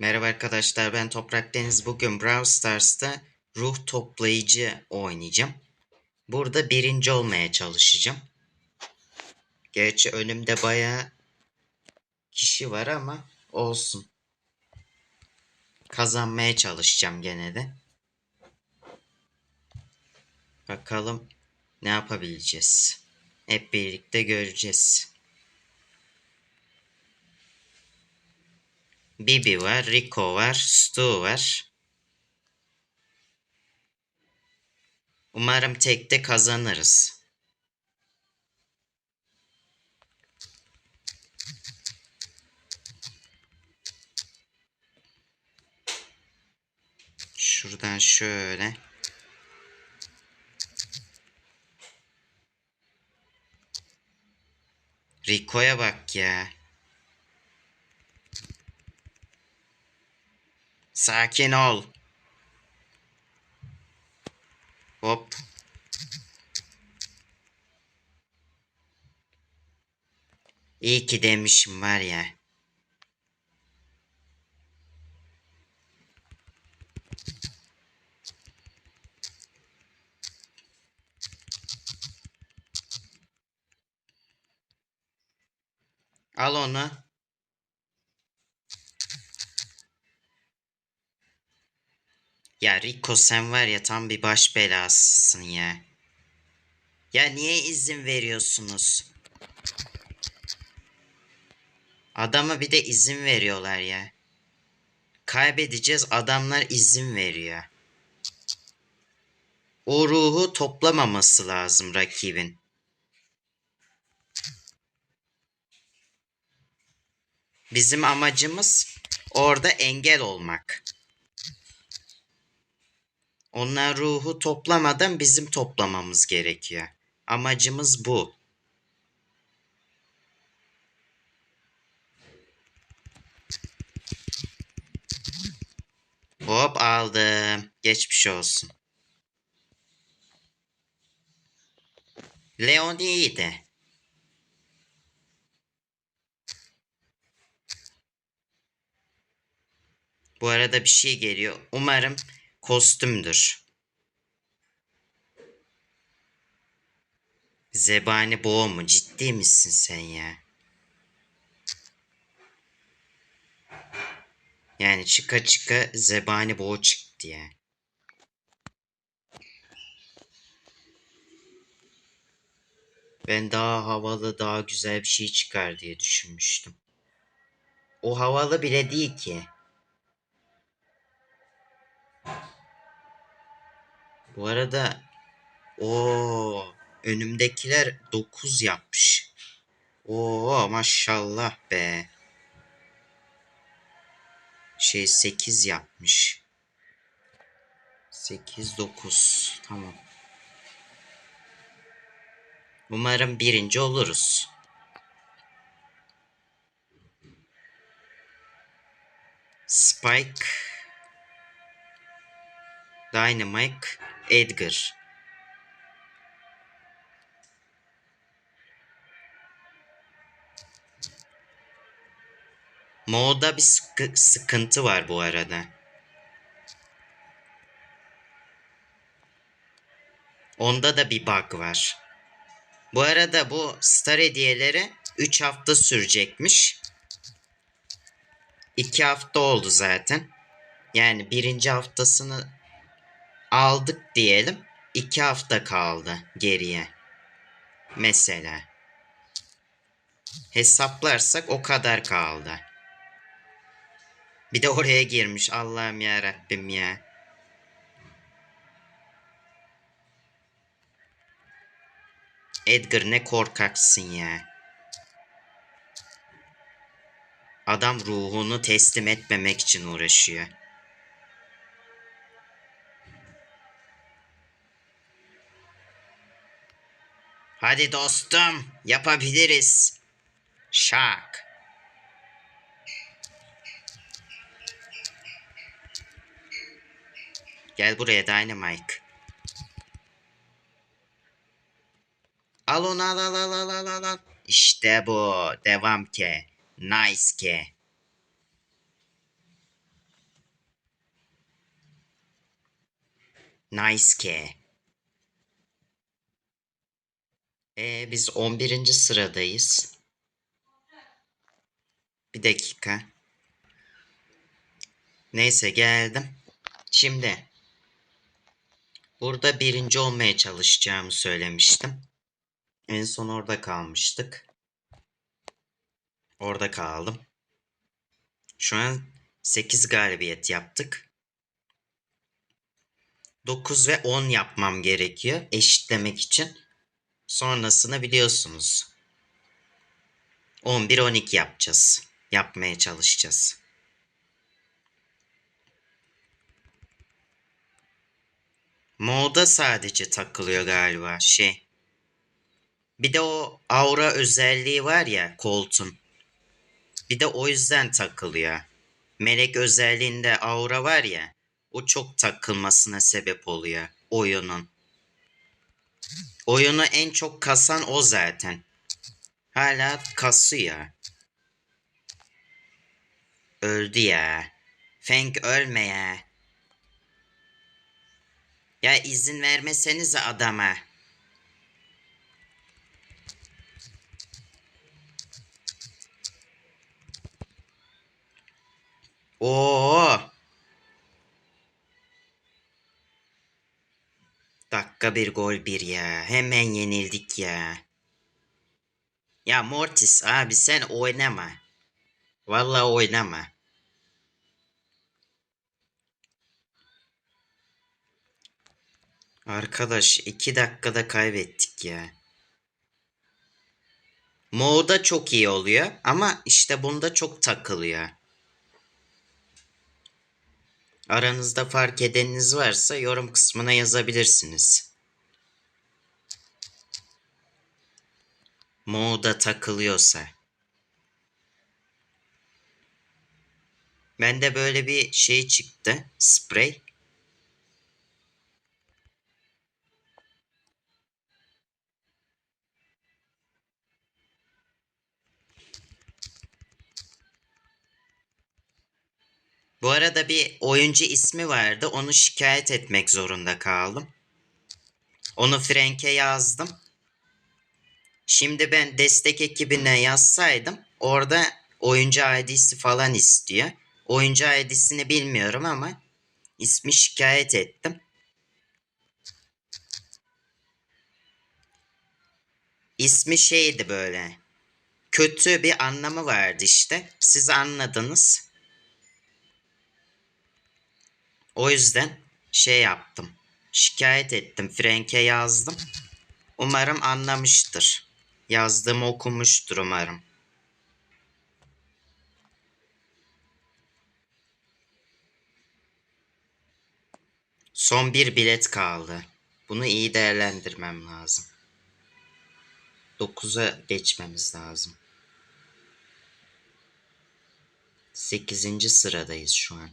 Merhaba arkadaşlar ben Toprak Deniz. Bugün Brawl Stars'ta ruh toplayıcı oynayacağım. Burada birinci olmaya çalışacağım. Gerçi önümde bayağı kişi var ama olsun. Kazanmaya çalışacağım gene de. Bakalım ne yapabileceğiz. Hep birlikte göreceğiz. Bibi var, Rico var, Stu var. Umarım tekte kazanırız. Şuradan şöyle. Rico'ya bak ya. Sakin ol. Hop. İyi ki demişim var ya. Al onu. Ya Rico sen var ya tam bir baş belasısın ya. Ya niye izin veriyorsunuz? Adama bir de izin veriyorlar ya. Kaybedeceğiz adamlar izin veriyor. O ruhu toplamaması lazım rakibin. Bizim amacımız orada engel olmak. Onlar ruhu toplamadan bizim toplamamız gerekiyor. Amacımız bu. Hop aldım. Geçmiş olsun. Leon iyiydi. Bu arada bir şey geliyor. Umarım kostümdür. Zebani boğa mu? Ciddi misin sen ya? Yani çıka çıka zebani boğa çıktı ya. Ben daha havalı, daha güzel bir şey çıkar diye düşünmüştüm. O havalı bile değil ki. Bu arada o önümdekiler 9 yapmış. Oo maşallah be. Şey 8 yapmış. 8 9 tamam. Umarım birinci oluruz. Spike Dynamite Edgar. Moda bir sıkı- sıkıntı var bu arada. Onda da bir bug var. Bu arada bu star hediyeleri 3 hafta sürecekmiş. 2 hafta oldu zaten. Yani birinci haftasını aldık diyelim. 2 hafta kaldı geriye. Mesela. Hesaplarsak o kadar kaldı. Bir de oraya girmiş Allah'ım ya Rabbim ya. Edgar ne korkaksın ya. Adam ruhunu teslim etmemek için uğraşıyor. Hadi dostum yapabiliriz. Şak. Gel buraya Dynamite. Al onu al al al al al al. İşte bu. Devam ki. Nice ki. Nice ki. Ee, biz 11. sıradayız. Bir dakika. Neyse geldim. Şimdi burada birinci olmaya çalışacağımı söylemiştim. En son orada kalmıştık. Orada kaldım. Şu an 8 galibiyet yaptık. 9 ve 10 yapmam gerekiyor eşitlemek için. Sonrasını biliyorsunuz. 11-12 yapacağız. Yapmaya çalışacağız. Moda sadece takılıyor galiba şey. Bir de o aura özelliği var ya koltuğun. Bir de o yüzden takılıyor. Melek özelliğinde aura var ya. O çok takılmasına sebep oluyor oyunun. Oyunu en çok kasan o zaten. Hala kasıyor. Öldü ya. Feng ölme ya. Ya izin vermesenize adama. Oo. Dakika bir gol bir ya. Hemen yenildik ya. Ya Mortis abi sen oynama. Vallahi oynama. Arkadaş iki dakikada kaybettik ya. Mo'da çok iyi oluyor ama işte bunda çok takılıyor. Aranızda fark edeniniz varsa yorum kısmına yazabilirsiniz. Mo'da takılıyorsa. Bende böyle bir şey çıktı. Sprey. Bu arada bir oyuncu ismi vardı. Onu şikayet etmek zorunda kaldım. Onu Frank'e yazdım. Şimdi ben destek ekibine yazsaydım orada oyuncu ID'si falan istiyor. Oyuncu ID'sini bilmiyorum ama ismi şikayet ettim. İsmi şeydi böyle. Kötü bir anlamı vardı işte. Siz anladınız. O yüzden şey yaptım. Şikayet ettim. Frank'e yazdım. Umarım anlamıştır. Yazdığımı okumuştur umarım. Son bir bilet kaldı. Bunu iyi değerlendirmem lazım. 9'a geçmemiz lazım. 8. sıradayız şu an.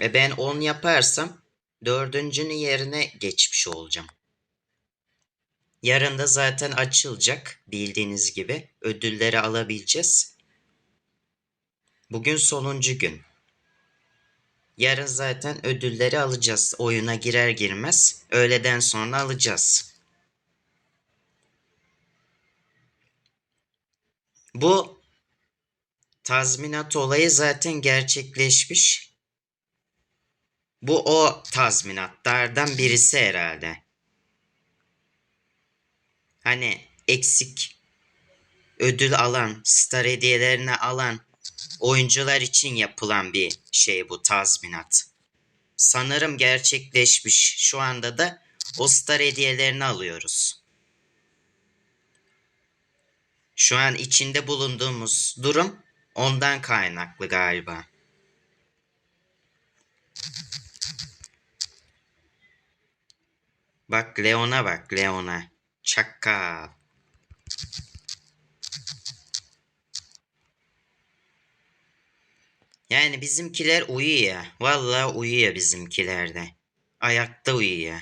E ben 10 yaparsam dördüncünün yerine geçmiş olacağım. Yarın da zaten açılacak bildiğiniz gibi. Ödülleri alabileceğiz. Bugün sonuncu gün. Yarın zaten ödülleri alacağız. Oyuna girer girmez. Öğleden sonra alacağız. Bu tazminat olayı zaten gerçekleşmiş. Bu o tazminatlardan birisi herhalde. Hani eksik ödül alan, star hediyelerini alan oyuncular için yapılan bir şey bu tazminat. Sanırım gerçekleşmiş. Şu anda da o star hediyelerini alıyoruz. Şu an içinde bulunduğumuz durum ondan kaynaklı galiba. Bak Leon'a bak Leon'a. Çakal. Yani bizimkiler uyuyor. Vallahi uyuyor bizimkiler de. Ayakta uyuyor.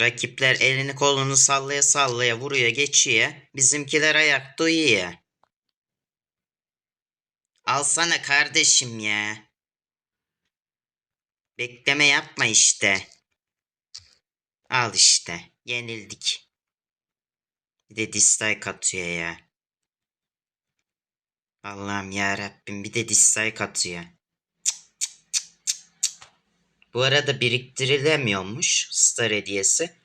Rakipler elini kolunu sallaya sallaya vuruyor geçiyor. Bizimkiler ayakta uyuyor. Alsana kardeşim ya. Bekleme yapma işte. Al işte. Yenildik. Bir de dislike atıyor ya. Allah'ım ya Rabbim bir de dislike atıyor. Bu arada biriktirilemiyormuş star hediyesi.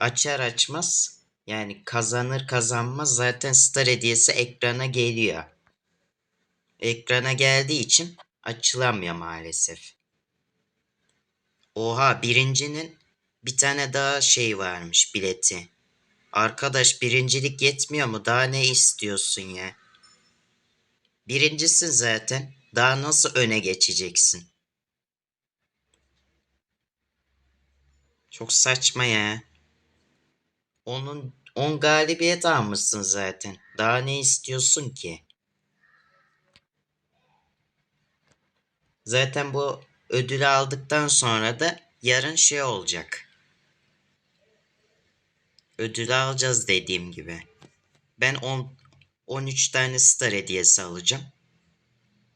Açar açmaz yani kazanır kazanmaz zaten star hediyesi ekrana geliyor. Ekrana geldiği için açılamıyor maalesef. Oha birincinin bir tane daha şey varmış bileti. Arkadaş birincilik yetmiyor mu? Daha ne istiyorsun ya? Birincisin zaten. Daha nasıl öne geçeceksin? Çok saçma ya. Onun 10 galibiyet almışsın zaten. Daha ne istiyorsun ki? Zaten bu ödülü aldıktan sonra da yarın şey olacak. Ödülü alacağız dediğim gibi. Ben 10 13 tane star hediyesi alacağım.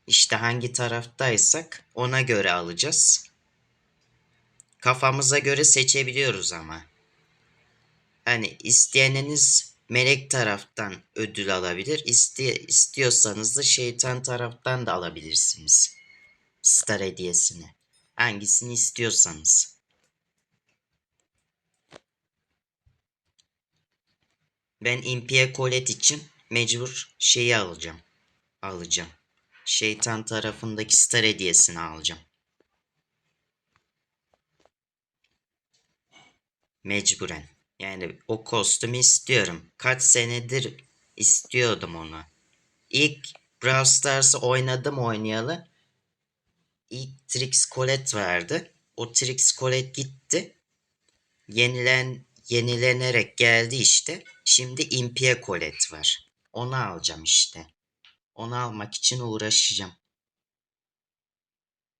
İşte hangi taraftaysak ona göre alacağız. Kafamıza göre seçebiliyoruz ama. Hani isteyeniniz melek taraftan ödül alabilir. İste, istiyorsanız da şeytan taraftan da alabilirsiniz. Star hediyesini. Hangisini istiyorsanız. Ben Impia Colette için mecbur şeyi alacağım. Alacağım. Şeytan tarafındaki star hediyesini alacağım. Mecburen. Yani o kostümü istiyorum. Kaç senedir istiyordum onu. İlk Brawl Stars'ı oynadım oynayalı. İlk Trix Colette vardı. O Trix Colette gitti. Yenilen yenilenerek geldi işte. Şimdi Impia Colette var. Onu alacağım işte. Onu almak için uğraşacağım.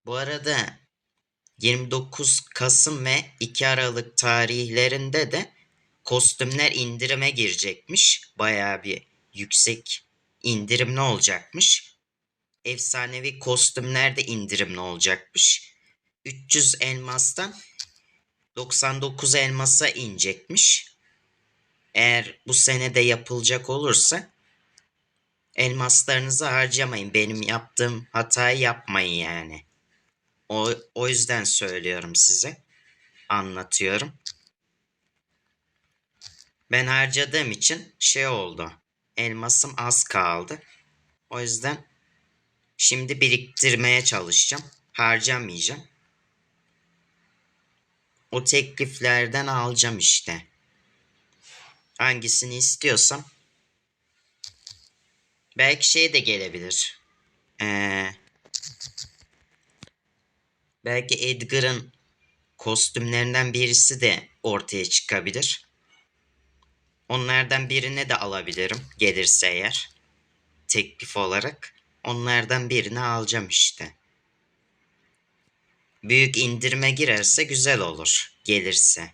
Bu arada 29 Kasım ve 2 Aralık tarihlerinde de kostümler indirime girecekmiş. Bayağı bir yüksek indirimli olacakmış. Efsanevi kostümler de indirimli olacakmış. 300 elmastan 99 elmasa inecekmiş. Eğer bu sene de yapılacak olursa elmaslarınızı harcamayın. Benim yaptığım hatayı yapmayın yani. O, o yüzden söylüyorum size. Anlatıyorum. Ben harcadığım için şey oldu. Elmasım az kaldı. O yüzden şimdi biriktirmeye çalışacağım. Harcamayacağım. O tekliflerden alacağım işte. Hangisini istiyorsam. Belki şey de gelebilir. Ee, belki Edgar'ın kostümlerinden birisi de ortaya çıkabilir. Onlardan birini de alabilirim gelirse eğer. Teklif olarak. Onlardan birini alacağım işte. Büyük indirime girerse güzel olur. Gelirse.